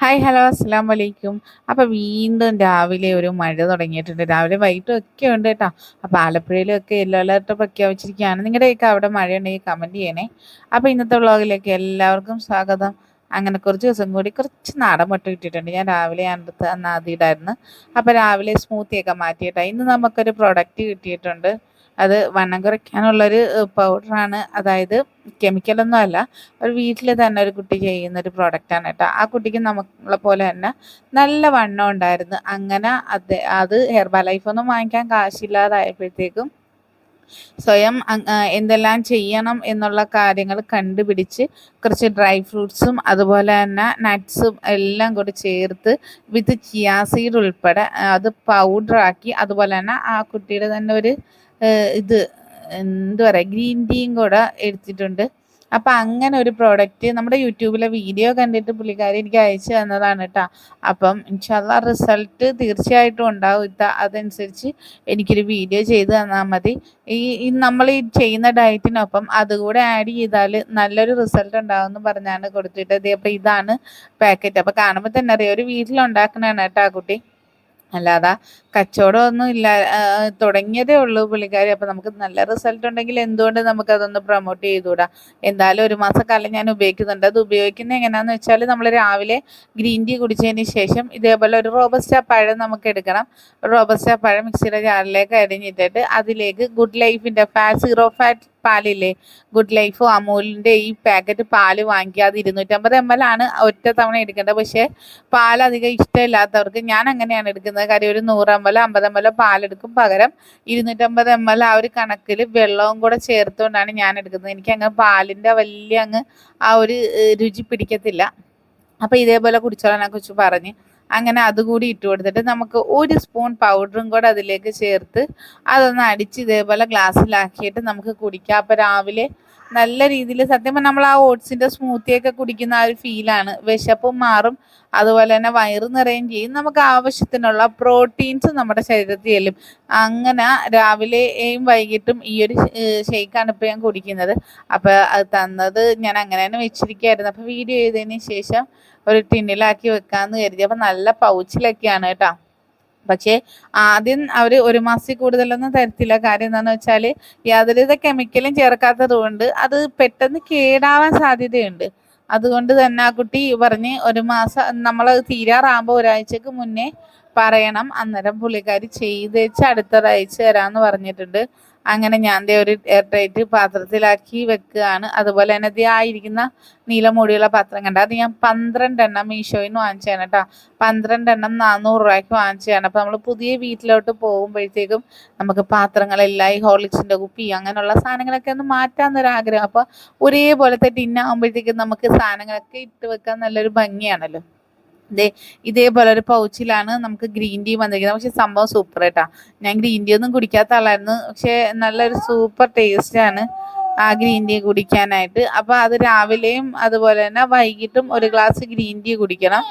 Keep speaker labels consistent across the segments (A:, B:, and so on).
A: Hi hello അസ്സാം വലൈക്കും അപ്പോൾ വീണ്ടും രാവിലെ ഒരു മഴ തുടങ്ങിയിട്ടുണ്ട്. രാവിലെ വൈകിട്ടും ഒക്കെ ഉണ്ട് കേട്ടോ. അപ്പോൾ ആലപ്പുഴയിലൊക്കെ യെല്ലോ അലർട്ട് പ്രഖ്യാപിച്ചിരിക്കുകയാണ്. നിങ്ങളുടെയൊക്കെ അവിടെ മഴ ഉണ്ടെങ്കിൽ കമന്റ് ചെയ്യണേ. അപ്പോൾ ഇന്നത്തെ വ്ളോഗിലേക്ക് എല്ലാവർക്കും സ്വാഗതം. അങ്ങനെ കുറച്ച് ദിവസം കൂടി കുറച്ച് നാടൻ മുട്ട കിട്ടിയിട്ടുണ്ട്. ഞാൻ രാവിലെ അടുത്ത് അന്ന് ആദ്യമായിട്ടായിരുന്നു അപ്പോൾ രാവിലെ സ്മൂത്തിയൊക്കെ മാറ്റിയിട്ടാണ് ഇന്ന് നമുക്കൊരു പ്രൊഡക്റ്റ് കിട്ടിയിട്ടുണ്ട്. അത് വണ്ണം കുറയ്ക്കാനുള്ളൊരു പൗഡറാണ് അതായത് കെമിക്കലൊന്നും അല്ല. ഒരു വീട്ടിൽ തന്നെ ഒരു കുട്ടി ചെയ്യുന്ന ഒരു പ്രോഡക്റ്റാണ് കേട്ടോ. ആ കുട്ടിക്ക് നമ്മളെ പോലെ തന്നെ നല്ല വണ്ണം ഉണ്ടായിരുന്നു. അങ്ങനെ അത് അത് ഹെർബ ലൈഫൊന്നും വാങ്ങിക്കാൻ കാശില്ലാതായപ്പോഴത്തേക്കും സ്വയം എന്തെല്ലാം ചെയ്യണം എന്നുള്ള കാര്യങ്ങൾ കണ്ടുപിടിച്ച് കുറച്ച് ഡ്രൈ ഫ്രൂട്ട്സും അതുപോലെ തന്നെ നട്ട്സും എല്ലാം കൂടി ചേർത്ത് വിത്ത് ചിയാ സീഡ് ഉൾപ്പെടെ അത് പൗഡറാക്കി അതുപോലെ തന്നെ ആ കുട്ടിയുടെ തന്നെ ഒരു ഇത് എന്താ പറയുക ഗ്രീൻ ടീയും കൂടെ എടുത്തിട്ടുണ്ട്. അപ്പം അങ്ങനെ ഒരു പ്രോഡക്റ്റ് നമ്മുടെ യൂട്യൂബിലെ വീഡിയോ കണ്ടിട്ട് പുള്ളിക്കാരി എനിക്ക് അയച്ചു തന്നതാണ് കേട്ടോ അപ്പം ഇൻഷാല്ല റിസൾട്ട് തീർച്ചയായിട്ടും ഉണ്ടാവും. ഇത്ത അതനുസരിച്ച് എനിക്കൊരു വീഡിയോ ചെയ്ത് തന്നാൽ മതി. ഈ നമ്മൾ ഈ ചെയ്യുന്ന ഡയറ്റിനൊപ്പം അതുകൂടെ ആഡ് ചെയ്താൽ നല്ലൊരു റിസൾട്ട് ഉണ്ടാവുമെന്ന് പറഞ്ഞാണ് കൊടുത്തിട്ടത്. അപ്പം ഇതാണ് പാക്കറ്റ് അപ്പം കാണുമ്പോൾ തന്നെ അറിയാം ഒരു വീട്ടിലുണ്ടാക്കണതാണ് കേട്ടോ ആ കുട്ടി. അല്ലാതെ കച്ചവടമൊന്നും ഇല്ല തുടങ്ങിയതേ ഉള്ളൂ പുള്ളിക്കാരി. അപ്പം നമുക്ക് നല്ല റിസൾട്ട് ഉണ്ടെങ്കിൽ എന്തുകൊണ്ട് നമുക്ക് അതൊന്ന് പ്രൊമോട്ട് ചെയ്തുകൂടാ? എന്തായാലും ഒരു മാസം മാസക്കാലം ഞാൻ ഉപയോഗിക്കുന്നുണ്ട്. അത് ഉപയോഗിക്കുന്നത് എങ്ങനെയാണെന്ന് വെച്ചാൽ നമ്മൾ രാവിലെ ഗ്രീൻ ടീ കുടിച്ചതിന് ശേഷം ഇതേപോലെ ഒരു റോബസ്റ്റ പഴം നമുക്ക് എടുക്കണം. റോബസ്റ്റ പഴം മിക്സിയുടെ ജാറിലേക്ക് അരിഞ്ഞിട്ടിട്ട് അതിലേക്ക് ഗുഡ് ലൈഫിന്റെ ഫാറ്റ് സീറോ ഫാറ്റ് പാലില്ലേ? ഗുഡ് ലൈഫ് അമൂലിന്റെ ഈ പാക്കറ്റ് പാൽ വാങ്ങിക്കുക അത് ഇരുന്നൂറ്റമ്പത് എം എൽ ആണ് ഒറ്റ തവണ എടുക്കേണ്ടത്. പക്ഷേ പാൽ അധികം ഇഷ്ടമില്ലാത്തവർക്ക് ഞാൻ അങ്ങനെയാണ് എടുക്കുന്നത്. കാര്യം ഒരു നൂറ് എം എൽ അമ്പത് എം എൽ പാലെടുക്കും. പകരം ഇരുന്നൂറ്റമ്പത് എം എൽ ആ ഒരു കണക്കിൽ വെള്ളവും കൂടെ ചേർത്തുകൊണ്ടാണ് ഞാൻ എടുക്കുന്നത്. എനിക്ക് അങ്ങ് പാലിന്റെ വലിയ അങ്ങ് ആ ഒരു രുചി പിടിക്കത്തില്ല. അപ്പോൾ ഇതേപോലെ കുടിച്ചോളാനെ കുറിച്ച് പറഞ്ഞ്. അങ്ങനെ അതുകൂടി ഇട്ട് കൊടുത്തിട്ട് നമുക്ക് ഒരു സ്പൂൺ പൗഡറും കൂടെ അതിലേക്ക് ചേർത്ത് അതൊന്ന് അടിച്ച് ഇതേപോലെ ഗ്ലാസ്സിലാക്കിയിട്ട് നമുക്ക് കുടിക്കാം. അപ്പോൾ രാവിലെ നല്ല രീതിയിൽ സത്യം പറഞ്ഞാൽ നമ്മൾ ആ ഓട്സിന്റെ സ്മൂത്തിയൊക്കെ കുടിക്കുന്ന ആ ഒരു ഫീലാണ് വിശപ്പും മാറും. അതുപോലെ തന്നെ വയറ് നിറയും ചെയ്യും. നമുക്ക് ആവശ്യത്തിനുള്ള പ്രോട്ടീൻസ് നമ്മുടെ ശരീരത്തിൽ ചെല്ലും അങ്ങനെ രാവിലെയും വൈകിട്ടും ഈ ഒരു ഷെയ്ക്കാണ് ഇപ്പോൾ ഞാൻ കുടിക്കുന്നത്. അപ്പോൾ അത് തന്നത് ഞാൻ അങ്ങനെ തന്നെ വെച്ചിരിക്കുകയായിരുന്നു. അപ്പോൾ വീഡിയോ ചെയ്തതിന് ശേഷം ഒരു ടിന്നിലാക്കി വെക്കാമെന്ന് കരുതി. അപ്പം നല്ല പൗച്ചിലൊക്കെയാണ് കേട്ടോ. പക്ഷേ ആദ്യം അവർ ഒരു മാസത്തിൽ കൂടുതലൊന്നും തരത്തില്ല. കാര്യം എന്താണെന്ന് വെച്ചാൽ യാതൊരുവിധ കെമിക്കലും ചേർക്കാത്തത് കൊണ്ട് അത് പെട്ടെന്ന് കേടാവാൻ സാധ്യതയുണ്ട്. അതുകൊണ്ട് തന്നെ ആ കുട്ടി പറഞ്ഞ് ഒരു മാസം നമ്മൾ തീരാറാകുമ്പോൾ ഒരാഴ്ചക്ക് മുന്നേ പറയണം. അന്നേരം പുള്ളിക്കാരി ചെയ്തേച്ച് അടുത്തൊരാഴ്ച തരാമെന്ന് പറഞ്ഞിട്ടുണ്ട്. അങ്ങനെ ഞാൻ ദേ ഒരു എയർ ടൈറ്റ് പാത്രത്തിലാക്കി വെക്കുകയാണ്. അതുപോലെ തന്നെ ദേ ആയിരിക്കുന്ന നീലമൂടിയുള്ള പാത്രം കണ്ട അത് ഞാൻ പന്ത്രണ്ട് എണ്ണം മീഷോയിൽ നിന്ന് വാങ്ങിച്ചതാണ് കേട്ടോ. പന്ത്രണ്ട് എണ്ണം നാനൂറ് രൂപയ്ക്ക് വാങ്ങിച്ചതാണ്. അപ്പോൾ നമ്മൾ പുതിയ വീട്ടിലോട്ട് പോകുമ്പോഴത്തേക്കും നമുക്ക് പാത്രങ്ങളെല്ലാം ഈ ഹോർലിക്സിന്റെ കുപ്പി അങ്ങനെയുള്ള സാധനങ്ങളൊക്കെ ഒന്ന് മാറ്റാമെന്നൊരു ആഗ്രഹം അപ്പോൾ ഒരേപോലത്തെ ടിന്നാകുമ്പോഴത്തേക്കും നമുക്ക് സാധനങ്ങളൊക്കെ ഇട്ട് വെക്കാൻ നല്ലൊരു ഭംഗിയാണല്ലോ. ദേ ഇതേപോലെ ഒരു പൗച്ചിലാണ് നമുക്ക് ഗ്രീൻ ടീ വന്നിരിക്കുന്നത്. പക്ഷെ സംഭവം സൂപ്പർ കേട്ടാ ഞാൻ ഗ്രീൻ ടീ ഒന്നും കുടിക്കാത്ത ആളായിരുന്നു. പക്ഷെ നല്ലൊരു സൂപ്പർ ടേസ്റ്റ് ആണ് ആ ഗ്രീൻ ടീ കുടിക്കാനായിട്ട്. അപ്പോൾ അത് രാവിലെയും അതുപോലെ തന്നെ വൈകിട്ടും ഒരു ഗ്ലാസ് ഗ്രീൻ ടീ കുടിക്കണം.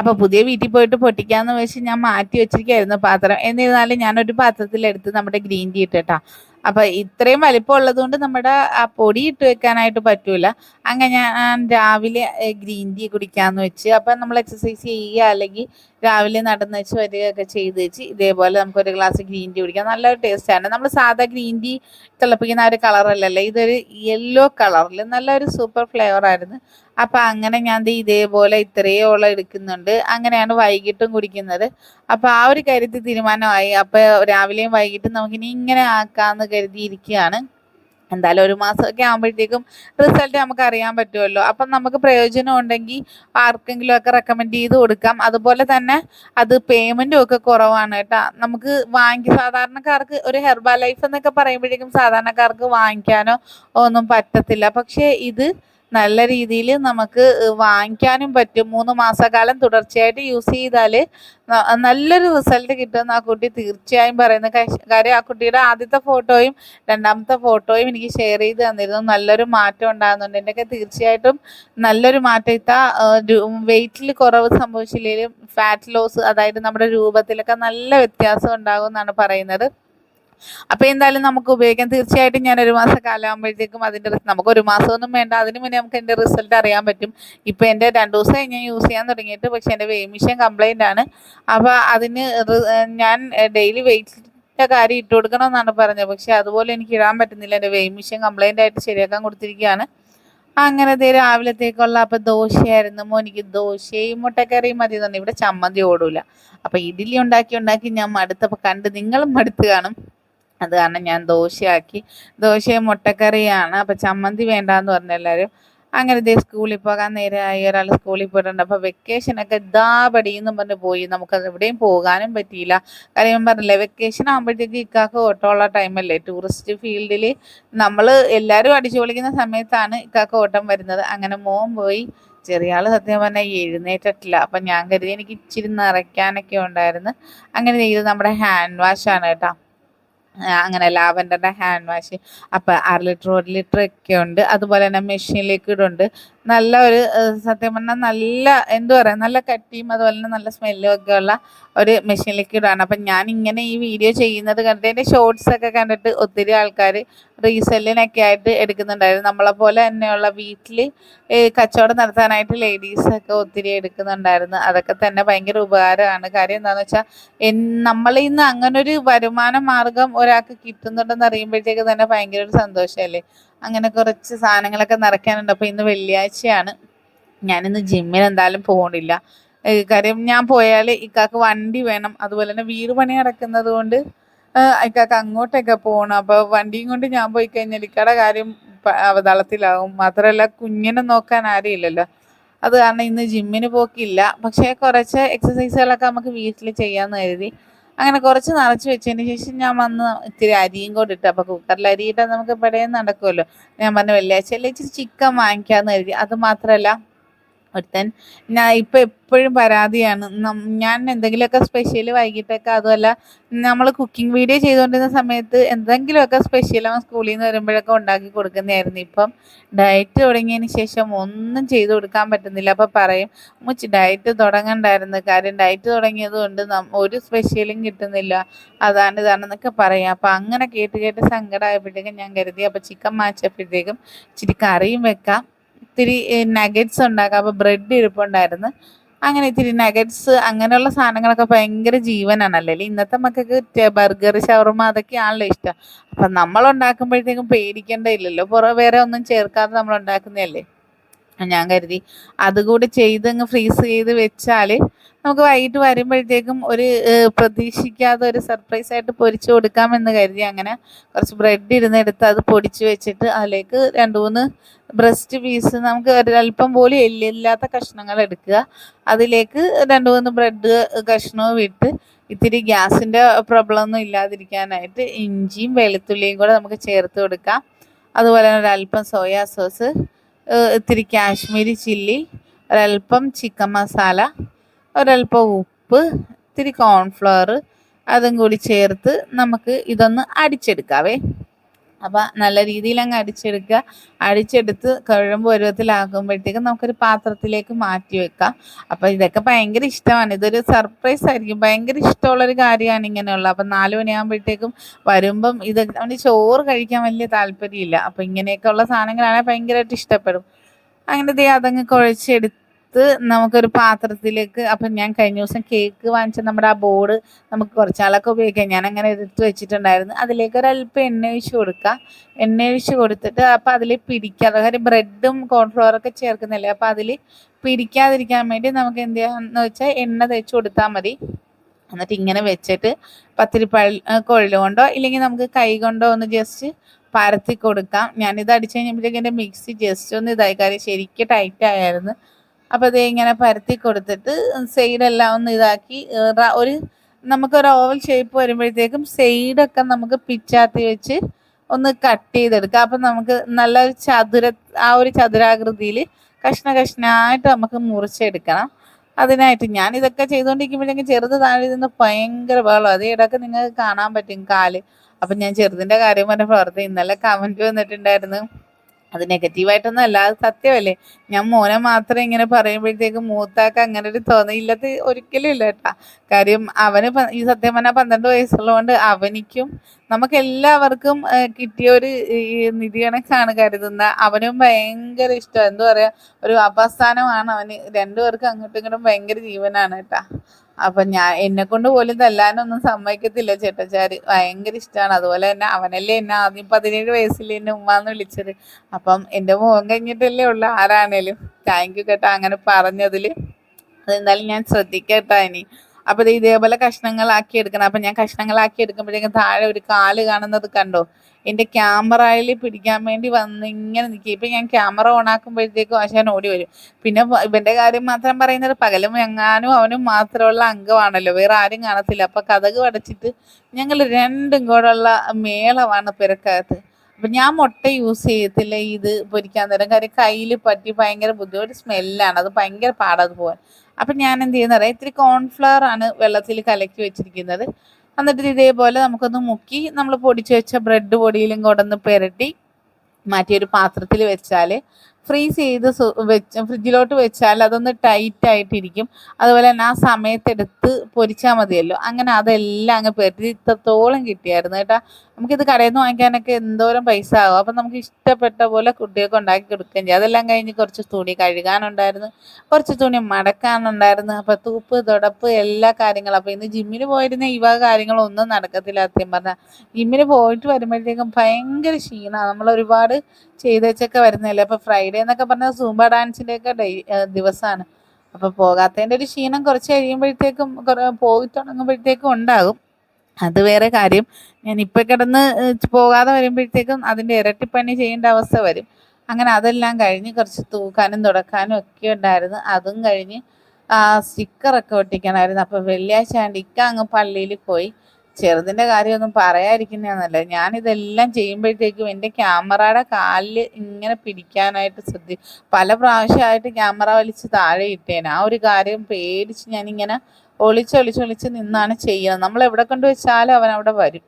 A: അപ്പോൾ പുതിയ വീട്ടിൽ പോയിട്ട് പൊട്ടിക്കാന്ന് വെച്ച് ഞാൻ മാറ്റി വെച്ചിരിക്കുകയായിരുന്നു പാത്രം. എന്നിരുന്നാലും ഞാനൊരു പാത്രത്തിലെടുത്ത് നമ്മുടെ ഗ്രീൻ ടീ ഇട്ടിട്ടാ. അപ്പൊ ഇത്രയും വലിപ്പം ഉള്ളതുകൊണ്ട് നമ്മുടെ ആ പൊടി ഇട്ട് വെക്കാനായിട്ട് പറ്റൂല. അങ്ങനെ ഞാൻ രാവിലെ ഗ്രീൻ ടീ കുടിക്കാന്ന് വെച്ച് അപ്പൊ നമ്മൾ എക്സസൈസ് ചെയ്യുക അല്ലെങ്കിൽ രാവിലെ നടന്ന് വെച്ച് വരികയൊക്കെ ചെയ്ത് വെച്ച് ഇതേപോലെ നമുക്ക് ഒരു ഗ്ലാസ് ഗ്രീൻ ടീ കുടിക്കാം. നല്ലൊരു ടേസ്റ്റാണ് നമ്മൾ സാധാ ഗ്രീൻ ടീ തിളപ്പിക്കുന്ന ഒരു കളറല്ലല്ലോ ഇതൊരു യെല്ലോ കളറിൽ നല്ലൊരു സൂപ്പർ ഫ്ലേവർ ആയിരുന്നു. അപ്പം അങ്ങനെ ഞാൻ ഇതേപോലെ ഇത്രയോളം എടുക്കുന്നുണ്ട്. അങ്ങനെയാണ് വൈകിട്ടും കുടിക്കുന്നത്. അപ്പം ആ ഒരു കാര്യത്തിൽ തീരുമാനമായി. അപ്പം രാവിലെയും വൈകിട്ടും നമുക്കിനി ഇങ്ങനെ ആക്കാമെന്ന് കരുതിയിരിക്കുകയാണ്. എന്തായാലും ഒരു മാസമൊക്കെ ആകുമ്പോഴത്തേക്കും റിസൾട്ട് നമുക്ക് അറിയാൻ പറ്റുമല്ലോ അപ്പം നമുക്ക് പ്രയോജനം ഉണ്ടെങ്കിൽ ആർക്കെങ്കിലും ഒക്കെ റെക്കമെൻഡ് ചെയ്ത് കൊടുക്കാം. അതുപോലെ തന്നെ അത് പേയ്മെന്റും ഒക്കെ കുറവാണ് കേട്ടോ. നമുക്ക് വാങ്ങി സാധാരണക്കാർക്ക് ഒരു ഹെർബാ ലൈഫ് എന്നൊക്കെ പറയുമ്പോഴേക്കും സാധാരണക്കാർക്ക് വാങ്ങിക്കാനോ ഒന്നും പറ്റത്തില്ല. പക്ഷേ ഇത് നല്ല രീതിയിൽ നമുക്ക് വാങ്ങിക്കാനും പറ്റും. മൂന്ന് മാസക്കാലം തുടർച്ചയായിട്ട് യൂസ് ചെയ്താൽ നല്ലൊരു റിസൾട്ട് കിട്ടുമെന്ന് ആ കുട്ടി തീർച്ചയായും പറയുന്ന. കാര്യം ആ കുട്ടിയുടെ ആദ്യത്തെ ഫോട്ടോയും രണ്ടാമത്തെ ഫോട്ടോയും എനിക്ക് ഷെയർ ചെയ്ത് തന്നിരുന്നു. നല്ലൊരു മാറ്റം ഉണ്ടാകുന്നുണ്ട്. എന്റെയൊക്കെ തീർച്ചയായിട്ടും നല്ലൊരു മാറ്റം. ഇത്താ വെയിറ്റിൽ കുറവ് സംഭവിച്ചില്ലെങ്കിലും ഫാറ്റ് ലോസ് അതായത് നമ്മുടെ രൂപത്തിലൊക്കെ നല്ല വ്യത്യാസം ഉണ്ടാകും എന്നാണ് പറയുന്നത്. അപ്പോൾ എന്തായാലും നമുക്ക് ഉപയോഗിക്കാം. തീർച്ചയായിട്ടും ഞാൻ ഒരു മാസം കാലാകുമ്പോഴത്തേക്കും അതിന്റെ റിസ് നമുക്ക് ഒരു മാസമൊന്നും വേണ്ട. അതിന് മുന്നേ നമുക്ക് എന്റെ റിസൾട്ട് അറിയാൻ പറ്റും. ഇപ്പോൾ എന്റെ രണ്ട് ദിവസമായി ഞാൻ യൂസ് ചെയ്യാൻ തുടങ്ങിയിട്ട് പക്ഷേ എന്റെ വെയ് മെഷീൻ കംപ്ലൈന്റ് ആണ്. അപ്പോൾ അതിന് ഞാൻ ഡെയിലി വെയിറ്റ് കാര്യം ഇട്ട് കൊടുക്കണമെന്നാണ് പറഞ്ഞത്. പക്ഷെ അതുപോലെ എനിക്ക് ഇടാൻ പറ്റുന്നില്ല. എന്റെ വെയ് മെഷീൻ കംപ്ലൈന്റ് ആയിട്ട് ശരിയാക്കാൻ കൊടുത്തിരിക്കുകയാണ്. അങ്ങനെ ദേ രാവിലത്തേക്കുള്ള അപ്പം ദോശയായിരുന്നു. മോനിക്ക് ദോശയും മുട്ടക്കറിയും മതി തന്നെ ഇവിടെ ചമ്മന്തി ഓടൂല. അപ്പം ഇഡ്ഡലി ഉണ്ടാക്കി ഉണ്ടാക്കി ഞാൻ മടുത്തപ്പോൾ കണ്ട് നിങ്ങളും മടുത്ത് കാണും. അത് കാരണം ഞാൻ ദോശയാക്കി. ദോശയും മുട്ടക്കറിയാണ്. അപ്പം ചമ്മന്തി വേണ്ടാന്ന് പറഞ്ഞു എല്ലാവരും അങ്ങനെ ദേ സ്കൂളിൽ പോകാൻ നേരമായി. ഒരാൾ സ്കൂളിൽ പോയിട്ടുണ്ട്. അപ്പോൾ വെക്കേഷനൊക്കെ ഇതാ പടിയെന്നും പറഞ്ഞ് പോയി. നമുക്കത് എവിടെയും പോകാനും പറ്റിയില്ല. കാര്യം പറഞ്ഞില്ലേ വെക്കേഷൻ ആകുമ്പോഴത്തേക്ക് ഇക്കാക്ക് ഓട്ടമുള്ള ടൈമല്ലേ ടൂറിസ്റ്റ് ഫീൽഡിൽ നമ്മൾ എല്ലാവരും അടിച്ചു പൊളിക്കുന്ന സമയത്താണ് ഇക്കാക്ക് ഓട്ടം വരുന്നത്. അങ്ങനെ മോൻ പോയി. ചെറിയ ആൾ സത്യം പറഞ്ഞാൽ എഴുന്നേറ്റിട്ടില്ല. അപ്പം ഞാൻ കരുതി എനിക്ക് ഇച്ചിരി നിറയ്ക്കാനൊക്കെ ഉണ്ടായിരുന്നു. അങ്ങനെ ഇത് നമ്മുടെ ഹാൻഡ് വാഷാണ് കേട്ടോ. അങ്ങനെ ലാവൻഡറിന്റെ ഹാൻഡ് വാഷ് അപ്പം അര ലിറ്റർ ഒരു ലിറ്റർ ഒക്കെ ഉണ്ട്. അതുപോലെ തന്നെ മെഷീൻ ലിക്വിഡ് ഉണ്ട് നല്ല ഒരു സത്യം പറഞ്ഞാൽ നല്ല എന്തു പറയുക നല്ല കട്ടിയും അതുപോലെ തന്നെ നല്ല സ്മെല്ലും ഒക്കെ ഉള്ള ഒരു മെഷീൻ ലിക്വിഡാണ് അപ്പം ഞാൻ ഇങ്ങനെ ഈ വീഡിയോ ചെയ്യുന്നത് കണ്ടിട്ട് എന്റെ ഷോർട്സ് ഒക്കെ കണ്ടിട്ട് ഒത്തിരി ആൾക്കാർ റീസെല്ലിനൊക്കെ ആയിട്ട് എടുക്കുന്നുണ്ടായിരുന്നു. നമ്മളെ പോലെ തന്നെയുള്ള വീട്ടിൽ കച്ചവടം നടത്താനായിട്ട് ലേഡീസൊക്കെ ഒത്തിരി എടുക്കുന്നുണ്ടായിരുന്നു. അതൊക്കെ തന്നെ ഭയങ്കര ഉപകാരമാണ്. കാര്യം എന്താണെന്ന് വെച്ചാൽ എൻ നമ്മളിൽ നിന്ന് അങ്ങനെ ഒരു വരുമാന മാർഗം ഒരാൾക്ക് കിട്ടുന്നുണ്ടെന്ന് അറിയുമ്പോഴത്തേക്ക് തന്നെ ഭയങ്കര ഒരു സന്തോഷമല്ലേ അങ്ങനെ കുറച്ച് സാധനങ്ങളൊക്കെ നിറയ്ക്കാനുണ്ട്. അപ്പോൾ ഇന്ന് വെള്ളിയാഴ്ചയാണ്. ഞാനിന്ന് ജിമ്മിൽ എന്തായാലും പോകണില്ല കാര്യം ഞാൻ പോയാൽ ഇക്കാക്ക് വണ്ടി വേണം. അതുപോലെ തന്നെ വീട് പണി നടക്കുന്നത് കൊണ്ട് ഇക്കാക്ക് അങ്ങോട്ടൊക്കെ പോകണം അപ്പോൾ വണ്ടിയും കൊണ്ട് ഞാൻ പോയി കഴിഞ്ഞാൽ ഇക്കയുടെ കാര്യം അവതാളത്തിലാവും. മാത്രമല്ല കുഞ്ഞിനെ നോക്കാൻ ആരും ഇല്ലല്ലോ. അത് കാരണം ഇന്ന് ജിമ്മിന് പോക്കില്ല. പക്ഷേ കുറച്ച് എക്സസൈസുകളൊക്കെ നമുക്ക് വീട്ടിൽ ചെയ്യാമെന്ന് കരുതി. അങ്ങനെ കുറച്ച് നിറച്ച് വെച്ചതിന് ശേഷം ഞാൻ വന്ന് ഇത്തിരി അരിയും കൂടെ ഇട്ട്. അപ്പോൾ കുക്കറിൽ അരി ഇട്ടാൽ നമുക്ക് പെടയെന്ന് നടക്കുമല്ലോ. ഞാൻ പറഞ്ഞു വെള്ളിയാഴ്ച അല്ലേ ഇച്ചിരി ചിക്കൻ വാങ്ങിക്കാമെന്ന് കരുതി. അത് മാത്രമല്ല ഒരുത്തൻ. ഞാൻ ഇപ്പം എപ്പോഴും പരാതിയാണ്. ഞാൻ എന്തെങ്കിലുമൊക്കെ സ്പെഷ്യൽ വൈകിട്ടൊക്കെ അതുമല്ല നമ്മൾ കുക്കിംഗ് വീഡിയോ ചെയ്തുകൊണ്ടിരുന്ന സമയത്ത് എന്തെങ്കിലുമൊക്കെ സ്പെഷ്യൽ അവൻ സ്കൂളിൽ നിന്ന് വരുമ്പോഴൊക്കെ ഉണ്ടാക്കി കൊടുക്കുന്നതായിരുന്നു. ഇപ്പം ഡയറ്റ് തുടങ്ങിയതിന് ശേഷം ഒന്നും ചെയ്തു കൊടുക്കാൻ പറ്റുന്നില്ല. അപ്പം പറയും മുച്ച് ഡയറ്റ് തുടങ്ങണ്ടായിരുന്നു. കാര്യം ഡയറ്റ് തുടങ്ങിയത് കൊണ്ട് ഒരു സ്പെഷ്യലും കിട്ടുന്നില്ല. അതാണ് ഇതാണെന്നൊക്കെ പറയാം. അപ്പം അങ്ങനെ കേട്ട് കേട്ട് സങ്കടമായപ്പോഴത്തേക്കും ഞാൻ കരുതി അപ്പം ചിക്കൻ മാച്ചപ്പോഴത്തേക്കും ഇച്ചിരി കറിയും വെക്കാം. ഇത്തിരി നഗറ്റ്സ് ഉണ്ടാക്കാം. അപ്പോൾ ബ്രെഡ് ഇരിപ്പുണ്ടായിരുന്നു. അങ്ങനെ ഇത്തിരി നഗറ്റ്സ് അങ്ങനെയുള്ള സാധനങ്ങളൊക്കെ ഭയങ്കര ജീവനാണല്ലേ? ഇന്നത്തെ മക്കൾക്ക് ബർഗർ ഷവർമ അതൊക്കെയാണല്ലോ ഇഷ്ടം. അപ്പം നമ്മൾ ഉണ്ടാക്കുമ്പോഴത്തേക്കും പേടിക്കേണ്ട ഇല്ലല്ലോ വേറെ ഒന്നും ചേർക്കാതെ നമ്മൾ ഉണ്ടാക്കുന്നതല്ലേ? ഞാൻ കരുതി. അതുകൂടി ചെയ്തങ്ങ് ഫ്രീസ് ചെയ്ത് വെച്ചാൽ നമുക്ക് വൈകിട്ട് വരുമ്പോഴത്തേക്കും ഒരു പ്രതീക്ഷിക്കാതെ ഒരു സർപ്രൈസ് ആയിട്ട് പൊരിച്ചു കൊടുക്കാമെന്ന് കരുതി. അങ്ങനെ കുറച്ച് ബ്രെഡ് ഇരുന്നെടുത്ത് അത് പൊടിച്ച് വെച്ചിട്ട് അതിലേക്ക് രണ്ട് മൂന്ന് ബ്രസ്റ്റ് പീസ് നമുക്ക് ഒരല്പം പോലും എല്ലില്ലാത്ത കഷ്ണങ്ങൾ എടുക്കുക. അതിലേക്ക് രണ്ട് മൂന്ന് ബ്രെഡ് കഷ്ണവും ഇട്ട് ഇത്തിരി ഗ്യാസിന്റെ പ്രോബ്ലം ഒന്നും ഇല്ലാതിരിക്കാനായിട്ട് ഇഞ്ചിയും വെളുത്തുള്ളിയും കൂടെ നമുക്ക് ചേർത്ത് കൊടുക്കാം. അതുപോലെ തന്നെ ഒരല്പം സോയാ സോസ് ഇത്തിരി കാശ്മീരി ചില്ലി ഒരല്പം ചിക്കൻ മസാല ഒരല്പം ഉപ്പ് ഇത്തിരി കോൺഫ്ലവർ അതും കൂടി ചേർത്ത് നമുക്ക് ഇതൊന്ന് അടിച്ചെടുക്കാവേ. അപ്പം നല്ല രീതിയിൽ അങ്ങ് അടിച്ചെടുക്കുക. അടിച്ചെടുത്ത് കുഴമ്പ് ഒരുവത്തിലാകുമ്പോഴത്തേക്കും നമുക്കൊരു പാത്രത്തിലേക്ക് മാറ്റി വെക്കാം. അപ്പം ഇതൊക്കെ ഭയങ്കര ഇഷ്ടമാണ്. ഇതൊരു സർപ്രൈസ് ആയിരിക്കും. ഭയങ്കര ഇഷ്ടമുള്ളൊരു കാര്യമാണ് ഇങ്ങനെയുള്ള. അപ്പം നാല് മണിയാകുമ്പോഴത്തേക്കും വരുമ്പം ഇത് അവന് ചോറ് കഴിക്കാൻ വലിയ താല്പര്യമില്ല. അപ്പം ഇങ്ങനെയൊക്കെയുള്ള സാധനങ്ങളാണെങ്കിൽ ഭയങ്കരമായിട്ട് ഇഷ്ടപ്പെടും. അങ്ങനെ ദേ അതങ്ങ് കുഴച്ചെടുത്ത് നമുക്കൊരു പാത്രത്തിലേക്ക് അപ്പം ഞാൻ കഴിഞ്ഞ ദിവസം കേക്ക് വാങ്ങിച്ച നമ്മുടെ ആ ബോർഡ് നമുക്ക് കുറച്ചാളൊക്കെ ഉപയോഗിക്കാം. ഞാൻ അങ്ങനെ എടുത്ത് വെച്ചിട്ടുണ്ടായിരുന്നു. അതിലേക്ക് ഒരല്പം എണ്ണ ഒഴിച്ച് കൊടുക്കുക എണ്ണ ഒഴിച്ച് കൊടുത്തിട്ട് അപ്പം അതിൽ പിടിക്കാതെ കാര്യം ബ്രെഡും കോൺഫ്ലവറൊക്കെ ചേർക്കുന്നില്ലേ അപ്പം അതിൽ പിടിക്കാതിരിക്കാൻ വേണ്ടി നമുക്ക് എന്ത് ചെയ്യാന്ന് വെച്ചാൽ എണ്ണ തേച്ച് കൊടുത്താൽ മതി. എന്നിട്ട് ഇങ്ങനെ വെച്ചിട്ട് പത്തിരി കൊണ്ടോ ഇല്ലെങ്കിൽ നമുക്ക് കൈ കൊണ്ടോ ഒന്ന് ജസ്റ്റ് പരത്തി കൊടുക്കാം. ഞാനിത് അടിച്ചു കഴിഞ്ഞപ്പോഴത്തേക്ക് എന്റെ മിക്സി ജസ്റ്റ് ഒന്ന് ഇതായി. കാര്യം ശരിക്കും ടൈറ്റ് ആയായിരുന്നു അപ്പോൾ ഇത് ഇങ്ങനെ പരത്തി കൊടുത്തിട്ട് സൈഡെല്ലാം ഒന്ന് ഇതാക്കി ഒരു നമുക്കൊരു ഓവൽ ഷേപ്പ് വരുമ്പോഴത്തേക്കും സൈഡൊക്കെ നമുക്ക് പിച്ചാത്തി വെച്ച് ഒന്ന് കട്ട് ചെയ്തെടുക്കാം. അപ്പം നമുക്ക് നല്ല ചതുര ആ ഒരു ചതുരാകൃതിയിൽ കഷ്ണ കഷ്ണമായിട്ട് നമുക്ക് മുറിച്ചെടുക്കണം. അതിനായിട്ട് ഞാൻ ഇതൊക്കെ ചെയ്തുകൊണ്ടിരിക്കുമ്പോഴേക്കും ചെറുത് താഴെ നിന്ന് ഭയങ്കര ബഹളം അത് ഇടയ്ക്ക് നിങ്ങൾക്ക് കാണാൻ പറ്റും കാൽ. അപ്പം ഞാൻ ചെറുതിന്റെ കാര്യം പറഞ്ഞ പ്രവർത്തി ഇന്നലെ കമന്റ് വന്നിട്ടുണ്ടായിരുന്നു. അത് നെഗറ്റീവായിട്ടൊന്നും അത് സത്യമല്ലേ? ഞാൻ മോനെ മാത്രം ഇങ്ങനെ പറയുമ്പോഴത്തേക്കും മൂത്താക്ക അങ്ങനെ ഒരു തോന്നിയില്ലത് ഒരിക്കലും ഇല്ല കേട്ടാ. കാര്യം അവന് ഈ സത്യം പറഞ്ഞാൽ പന്ത്രണ്ട് വയസ്സുള്ളതുകൊണ്ട് അവനിക്കും നമുക്ക് എല്ലാവർക്കും കിട്ടിയ ഒരു നിധി കണക്കാണ് കരുതുന്ന. അവനും ഭയങ്കര ഇഷ്ടം. എന്താ പറയാ ഒരു അവസാനമാണ് അവന്. രണ്ടുപേർക്കും അങ്ങോട്ടും ഇങ്ങോട്ടും ഭയങ്കര ജീവനാണ് കേട്ടാ. അപ്പൊ ഞാൻ എന്നെ കൊണ്ട് പോലും തല്ലാനൊന്നും സമ്മതിക്കത്തില്ല ചേട്ടച്ചാര്. ഭയങ്കര ഇഷ്ടമാണ് അതുപോലെ തന്നെ അവനല്ലേ എന്നെ ആദ്യം പതിനേഴ് വയസ്സിൽ എന്നെ ഉമ്മാന്ന് വിളിച്ചത്. അപ്പം എന്റെ മോൻ കഴിഞ്ഞിട്ടല്ലേ ഉള്ളു ആരാണേലും. താങ്ക് യു കേട്ടോ അങ്ങനെ പറഞ്ഞതിൽ അതെന്തായാലും ഞാൻ ശ്രദ്ധിക്കട്ടാ ഇനി. അപ്പൊ ഇത് ഇതേപോലെ കഷ്ണങ്ങളാക്കി എടുക്കണം. അപ്പൊ ഞാൻ കഷ്ണങ്ങളാക്കി എടുക്കുമ്പോഴേക്കും താഴെ ഒരു കാൽ കാണുന്നത് കണ്ടോ? എന്റെ ക്യാമറയിൽ പിടിക്കാൻ വേണ്ടി വന്ന് ഇങ്ങനെ നിൽക്കുക ഇപ്പൊ ഞാൻ ക്യാമറ ഓൺ ആക്കുമ്പോഴത്തേക്കും ആശാൻ ഓടി വരും. പിന്നെ ഇവന്റെ കാര്യം മാത്രം പറയുന്നത് പകലും എങ്ങാനും അവനും മാത്രമുള്ള അംഗമാണല്ലോ. വേറെ ആരും കാണത്തില്ല. അപ്പൊ കഥക് അടച്ചിട്ട് ഞങ്ങൾ രണ്ടും കൂടെ ഉള്ള മേളമാണ് പെരക്കകത്ത്. അപ്പൊ ഞാൻ മുട്ട യൂസ് ചെയ്യത്തില്ല. ഇത് പൊരിക്കാൻ നേരം. കാര്യം കയ്യിൽ പറ്റി ഭയങ്കര ബുദ്ധിമുട്ട് സ്മെല്ലാണ് അത് ഭയങ്കര പാടത് പോകാൻ അപ്പൊ ഞാൻ എന്ത് ചെയ്യുന്ന പറയാം ഇത്തിരി കോൺഫ്ലവർ ആണ് വെള്ളത്തിൽ കലക്കി വെച്ചിരിക്കുന്നത്. എന്നിട്ട് ഇതേപോലെ നമുക്കൊന്ന് മുക്കി നമ്മൾ പൊടിച്ചു വെച്ച ബ്രെഡ് പൊടിയിലും കൊണ്ടൊന്ന് പുരട്ടി ഒരു പാത്രത്തിൽ വെച്ചാൽ ഫ്രീസ് ചെയ്ത് വെച്ച് ഫ്രിഡ്ജിലോട്ട് വെച്ചാൽ അതൊന്ന് ടൈറ്റ് ആയിട്ടിരിക്കും. അതുപോലെ തന്നെ ആ സമയത്തെടുത്ത് പൊരിച്ചാൽ മതിയല്ലോ. അങ്ങനെ അതെല്ലാം അങ്ങ് പെരുത്തി ഇത്രത്തോളം കിട്ടിയായിരുന്നു കേട്ടോ. നമുക്കിത് കടയിൽ നിന്ന് വാങ്ങിക്കാനൊക്കെ എന്തോരം പൈസ ആകും അപ്പം നമുക്ക് ഇഷ്ടപ്പെട്ട പോലെ കുട്ടികൾക്ക് ഉണ്ടാക്കി കൊടുക്കുകയും ചെയ്യും. അതെല്ലാം കഴിഞ്ഞ് കുറച്ച് തുണി കഴുകാനുണ്ടായിരുന്നു. കുറച്ച് തുണി മടക്കാനുണ്ടായിരുന്നു. അപ്പം തൂപ്പ് തുടപ്പ് എല്ലാ കാര്യങ്ങളും. അപ്പം ഇന്ന് ജിമ്മിന് പോയിരുന്ന ഇവ കാര്യങ്ങളൊന്നും നടക്കത്തില്ല സത്യം പറഞ്ഞാൽ ജിമ്മിന് പോയിട്ട് വരുമ്പോഴത്തേക്കും ഭയങ്കര ക്ഷീണമാണ് നമ്മൾ ഒരുപാട് ചെയ്തേച്ചൊക്കെ വരുന്നില്ല അപ്പം ഫ്രൈഡേ എന്നൊക്കെ പറഞ്ഞാൽ സൂംബ ഡാൻസിന്റെയൊക്കെ ഡേ ദിവസമാണ് അപ്പോൾ പോകാത്തതിന്റെ ഒരു ക്ഷീണം കുറച്ച് കഴിയുമ്പോഴത്തേക്കും പോയി തുടങ്ങുമ്പോഴത്തേക്കും ഉണ്ടാകും. അത് വേറെ കാര്യം. ഞാൻ ഇപ്പം കിടന്ന് പോകാതെ വരുമ്പോഴത്തേക്കും അതിന്റെ ഇരട്ടിപ്പണി ചെയ്യേണ്ട അവസ്ഥ വരും. അങ്ങനെ അതെല്ലാം കഴിഞ്ഞ് കുറച്ച് തൂക്കാനും തുടക്കാനും ഒക്കെ ഉണ്ടായിരുന്നു. അതും കഴിഞ്ഞ് സ്റ്റിക്കറൊക്കെ ഒട്ടിക്കണമായിരുന്നു. അപ്പോൾ വെള്ളിയാഴ്ച ആണ്ട് ഇക്ക അങ്ങ് പള്ളിയിൽ പോയി. ചെറുതിന്റെ കാര്യമൊന്നും ഞാൻ ഞാനിതെല്ലാം ചെയ്യുമ്പോഴത്തേക്കും എന്റെ ക്യാമറയുടെ കാലിൽ ഇങ്ങനെ പിടിക്കാനായിട്ട് ശ്രദ്ധി പല പ്രാവശ്യമായിട്ട് ക്യാമറ വലിച്ച് താഴെ ഇട്ടേനെ. ആ ഒരു കാര്യം പേടിച്ച് ഞാനിങ്ങനെ ഒളിച്ചൊളിച്ചൊളിച്ച് നിന്നാണ് ചെയ്യുന്നത്. നമ്മൾ എവിടെ കൊണ്ട് വെച്ചാലും അവൻ അവിടെ വരും.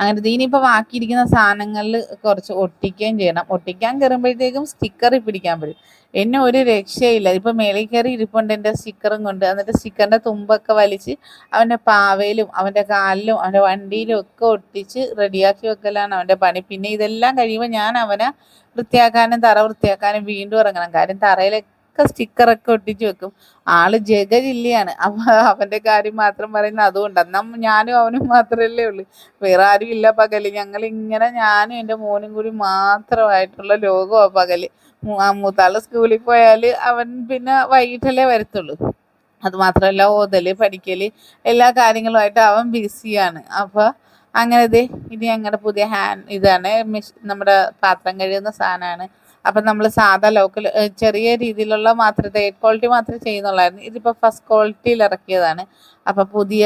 A: അങ്ങനെ ഇനിയിപ്പോൾ ബാക്കിയിരിക്കുന്ന സാധനങ്ങളിൽ കുറച്ച് ഒട്ടിക്കുകയും ചെയ്യണം. ഒട്ടിക്കാൻ കയറുമ്പോഴത്തേക്കും സ്റ്റിക്കറിൽ പിടിക്കാൻ പറ്റും എന്നെ ഒരു രക്ഷയില്ല. ഇപ്പം മേളിൽ കയറി ഇരിപ്പുണ്ട് എന്റെ സ്റ്റിക്കറും കൊണ്ട്. എന്നിട്ട് സ്റ്റിക്കറിന്റെ തുമ്പൊക്കെ വലിച്ച് അവന്റെ പാവയിലും അവന്റെ കാലിലും അവന്റെ വണ്ടിയിലും ഒക്കെ ഒട്ടിച്ച് റെഡിയാക്കി വെക്കലാണ് അവന്റെ പണി. പിന്നെ ഇതെല്ലാം കഴിയുമ്പോൾ ഞാൻ അവനെ വൃത്തിയാക്കാനും തറ വൃത്തിയാക്കാനും വീണ്ടും ഇറങ്ങണം. കാര്യം തറയിലൊക്കെ ഒക്കെ സ്റ്റിക്കറൊക്കെ ഒട്ടിച്ചു വെക്കും. ആൾ ജഗജില്ലയാണ് അപ്പൊ അവന്റെ കാര്യം മാത്രം പറയുന്നത് അതുകൊണ്ടാണ് നമ്മ ഞാനും അവനും മാത്രമല്ലേ ഉള്ളൂ. വേറെ ആരും ഇല്ല പകൽ. ഞങ്ങൾ ഇങ്ങനെ ഞാനും എന്റെ മോനും കൂടി മാത്രമായിട്ടുള്ള ലോകമാണ് പകൽ. മൂത്താൾ സ്കൂളിൽ പോയാൽ അവൻ പിന്നെ വൈകിട്ടല്ലേ വരത്തുള്ളൂ. അത് മാത്രമല്ല ഓതൽ പഠിക്കൽ എല്ലാ കാര്യങ്ങളുമായിട്ട് അവൻ ബിസിയാണ്. അപ്പൊ അങ്ങനെ ഇതേ ഇനി ഞങ്ങളുടെ പുതിയ ഹാൻഡ് ഇതാണ് നമ്മുടെ പാത്രം കഴിയുന്ന സാധനമാണ് അപ്പം നമ്മൾ സാധാ ലോക്കൽ ചെറിയ രീതിയിലുള്ള മാത്രം തേർഡ് ക്വാളിറ്റി മാത്രമേ ചെയ്യുന്നുള്ളായിരുന്നു. ഇതിപ്പോൾ ഫസ്റ്റ് ക്വാളിറ്റിയിൽ ഇറക്കിയതാണ്. അപ്പം പുതിയ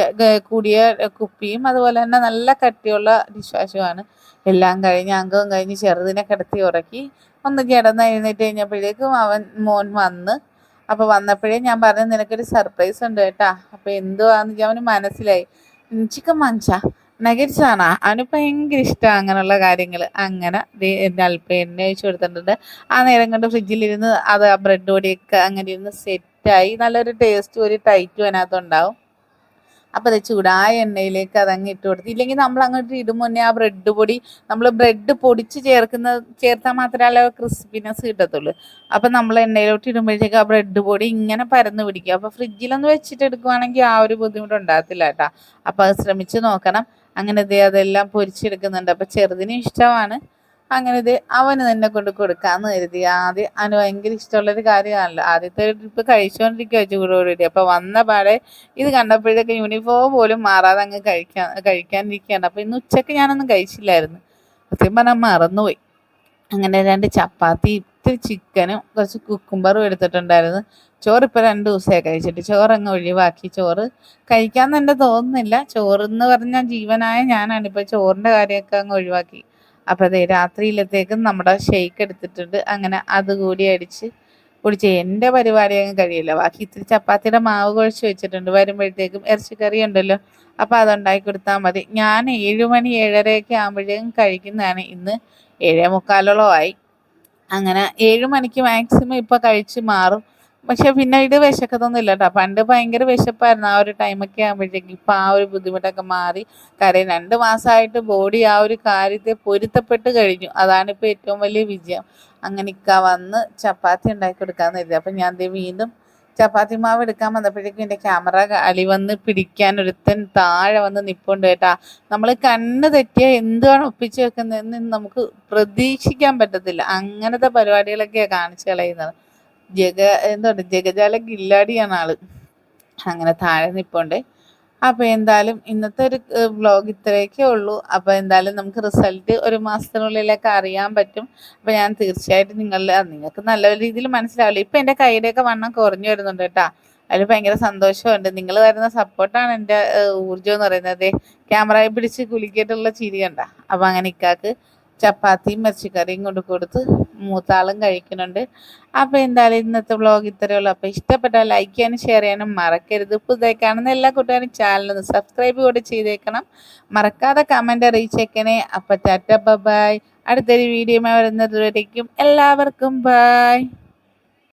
A: കൂടിയ കുപ്പിയും അതുപോലെ തന്നെ നല്ല കട്ടിയുള്ള ഡിഷ് വാഷുമാണ് എല്ലാം കഴിഞ്ഞ് അംഗവും കഴിഞ്ഞ് ചെറുതിനെ കിടത്തി ഉറക്കി ഒന്ന് കിടന്ന് എഴുന്നേറ്റ് കഴിഞ്ഞപ്പോഴേക്കും അവൻ മോൻ വന്ന്. അപ്പോൾ വന്നപ്പോഴേ ഞാൻ പറഞ്ഞു നിനക്കൊരു സർപ്രൈസ് ഉണ്ട് കേട്ടാ. അപ്പോൾ എന്തുവാന്ന് അവന് മനസ്സിലായി. ചിക്കൻ മഞ്ചാ. നഗറ്റ്സ് ആണ് അവന് ഭയങ്കര ഇഷ്ടമാണ് അങ്ങനെയുള്ള കാര്യങ്ങൾ അങ്ങനെ എണ്ണ ഒഴിച്ച് കൊടുത്തിട്ടുണ്ട്. ആ നേരം കൊണ്ട് ഫ്രിഡ്ജിലിരുന്ന് അത് ആ ബ്രെഡ് പൊടിയൊക്കെ അങ്ങനെ ഇരുന്ന് സെറ്റായി. നല്ലൊരു ടേസ്റ്റും ഒരു ടൈറ്റും അതിനകത്തുണ്ടാവും അപ്പോൾ അത് ചൂടായ എണ്ണയിലേക്ക് അതങ്ങ് ഇട്ട് കൊടുത്ത്. ഇല്ലെങ്കിൽ നമ്മൾ അങ്ങോട്ട് ഇടും മുന്നേ ആ ബ്രെഡ് പൊടി. നമ്മൾ ബ്രെഡ് പൊടിച്ച് ചേർക്കുന്ന ചേർത്താൽ മാത്രമേ ആ ക്രിസ്പിനെസ് കിട്ടത്തുള്ളൂ. അപ്പം നമ്മൾ എണ്ണയിലോട്ട് ഇടുമ്പോഴത്തേക്ക് ആ ബ്രെഡ് പൊടി ഇങ്ങനെ പരന്ന് പിടിക്കും. അപ്പോൾ ഫ്രിഡ്ജിലൊന്ന് വെച്ചിട്ട് എടുക്കുവാണെങ്കിൽ ആ ഒരു ബുദ്ധിമുട്ട് ഉണ്ടാകത്തില്ല കേട്ടോ. അപ്പോൾ അത് ശ്രമിച്ച് നോക്കണം. അങ്ങനെ ഇതേ അതെല്ലാം പൊരിച്ചെടുക്കുന്നുണ്ട്. അപ്പം ചെറുതിനും ഇഷ്ടമാണ്. അങ്ങനെ ഇത് അവന് തന്നെ കൊണ്ട് കൊടുക്കാന്ന് കരുതി. ആദ്യം അവന് ഭയങ്കര ഇഷ്ടമുള്ളൊരു കാര്യമാണല്ലോ. ആദ്യത്തെ ട്രിപ്പ് കഴിച്ചുകൊണ്ടിരിക്കുക ചൂടോടുകൂടി. അപ്പൊ വന്ന പാടെ ഇത് കണ്ടപ്പോഴൊക്കെ യൂണിഫോം പോലും മാറാതെ അങ്ങ് കഴിക്കാൻ കഴിക്കാനിരിക്കുകയാണ്. അപ്പൊ ഇന്ന് ഉച്ചയ്ക്ക് ഞാനൊന്നും കഴിച്ചില്ലായിരുന്നു. സത്യം പറഞ്ഞാൽ മറന്നുപോയി. അങ്ങനെ രണ്ട് ചപ്പാത്തി ഇത്തിരി ചിക്കനും കുറച്ച് കുക്കുംബറും എടുത്തിട്ടുണ്ടായിരുന്നു. ചോറ് ഇപ്പോൾ രണ്ട് ദിവസമായി കഴിച്ചിട്ട്. ചോറ് അങ്ങ് ഒഴിവാക്കി. ചോറ് കഴിക്കാൻ തന്നെ തോന്നുന്നില്ല. ചോറ് എന്ന് പറഞ്ഞാൽ ജീവനായ ഞാനാണ്. ഇപ്പോൾ ചോറിന്റെ കാര്യമൊക്കെ അങ്ങ് ഒഴിവാക്കി. അപ്പോൾ അതേ രാത്രിയിലത്തേക്കും നമ്മുടെ ഷെയ്ക്ക് എടുത്തിട്ടുണ്ട്. അങ്ങനെ അതുകൂടി അടിച്ച് കുടിച്ച് എന്റെ പരിപാടി അങ്ങ് കഴിയില്ല. ബാക്കി ഇത്തിരി ചപ്പാത്തിയുടെ മാവ് കുഴച്ച് വെച്ചിട്ടുണ്ട്. വരുമ്പോഴത്തേക്കും ഇറച്ചിക്കറി ഉണ്ടല്ലോ. അപ്പോൾ അതുണ്ടാക്കി കൊടുത്താൽ മതി. ഞാൻ ഏഴുമണി ഏഴരയൊക്കെ ആകുമ്പോഴേക്കും കഴിക്കുന്നതാണ് ഇന്ന്. ഏഴേ മുക്കാലോളം ആയി. അങ്ങനെ ഏഴ് മണിക്ക് മാക്സിമം ഇപ്പോൾ കഴിച്ച് മാറും. പക്ഷെ പിന്നീട് വിശക്കത്തൊന്നുമില്ല കേട്ടോ പണ്ട് ഭയങ്കര വിശപ്പായിരുന്നു ആ ഒരു ടൈമൊക്കെ ആകുമ്പോഴത്തേക്ക് ഇപ്പം ആ ഒരു ബുദ്ധിമുട്ടൊക്കെ മാറി. കാര്യം രണ്ട് മാസമായിട്ട് ബോഡി ആ ഒരു കാര്യത്തെ പൊരുത്തപ്പെട്ട് കഴിഞ്ഞു. അതാണ് ഇപ്പോൾ ഏറ്റവും വലിയ വിജയം. അങ്ങനെ ഇക്ക വന്ന് ചപ്പാത്തി ഉണ്ടാക്കി കൊടുക്കാമെന്ന് കരുതി. അപ്പം ഞാൻ വീണ്ടും ചപ്പാത്തി മാവ് എടുക്കാൻ വന്നപ്പോഴേക്കും എന്റെ ക്യാമറ അളി വന്ന് പിടിക്കാൻ ഒരുത്തൻ താഴെ വന്ന് നിപ്പുണ്ട് കേട്ടാ. നമ്മൾ കണ്ണ് തെറ്റിയ എന്താണ് ഒപ്പിച്ച് വെക്കുന്നതെന്ന് നമുക്ക് പ്രതീക്ഷിക്കാൻ പറ്റത്തില്ല. അങ്ങനത്തെ പരിപാടികളൊക്കെയാണ് കാണിച്ചു കളയുന്നത്. ജഗ എന്തുണ്ട് ജഗജാല കില്ലാടിയാണ് ആൾ. അങ്ങനെ താഴെ നിപ്പുണ്ട്. അപ്പോൾ എന്തായാലും ഇന്നത്തെ ഒരു വ്ലോഗ് ഇത്രയൊക്കെ ഉള്ളൂ. അപ്പോൾ എന്തായാലും നമുക്ക് റിസൾട്ട് ഒരു മാസത്തിനുള്ളിലൊക്കെ അറിയാൻ പറ്റും. അപ്പോൾ ഞാൻ തീർച്ചയായിട്ടും നിങ്ങൾ നിങ്ങൾക്ക് നല്ല രീതിയിൽ മനസ്സിലാവില്ല? ഇപ്പോൾ എന്റെ കൈയുടെയൊക്കെ വണ്ണം കുറഞ്ഞു വരുന്നുണ്ട് കേട്ടോ. അതിൽ ഭയങ്കര സന്തോഷമുണ്ട്. നിങ്ങൾ തരുന്ന സപ്പോർട്ടാണ് എന്റെ ഊർജം എന്ന് പറയുന്നത്. ക്യാമറയെ പിടിച്ച് കുലിക്കിയിട്ടുള്ള ചിരി കണ്ട. അപ്പോൾ അങ്ങനെ ഇക്കാക്ക് ചപ്പാത്തിയും ഇറച്ചിക്കറിയും കൊണ്ട് കൊടുത്ത് മൂത്താളും കഴിക്കുന്നുണ്ട്. അപ്പോൾ എന്തായാലും ഇന്നത്തെ വ്ളോഗ് ഇത്രയേ ഉള്ളൂ. അപ്പോൾ ഇഷ്ടപ്പെട്ടാൽ ലൈക്ക് ചെയ്യാനും ഷെയർ ചെയ്യാനും മറക്കരുത്. പുതുതായി കാണുന്ന എല്ലാ കൂട്ടുകാരും ചാനലൊന്ന് സബ്സ്ക്രൈബ് കൂടെ ചെയ്തേക്കണം. മറക്കാതെ കമന്റ് അറിയിച്ചേക്കണേ അപ്പോൾ ടാറ്റ ബൈ അടുത്തൊരു വീഡിയോ വരുന്നത് വരയ്ക്കും എല്ലാവർക്കും ബൈ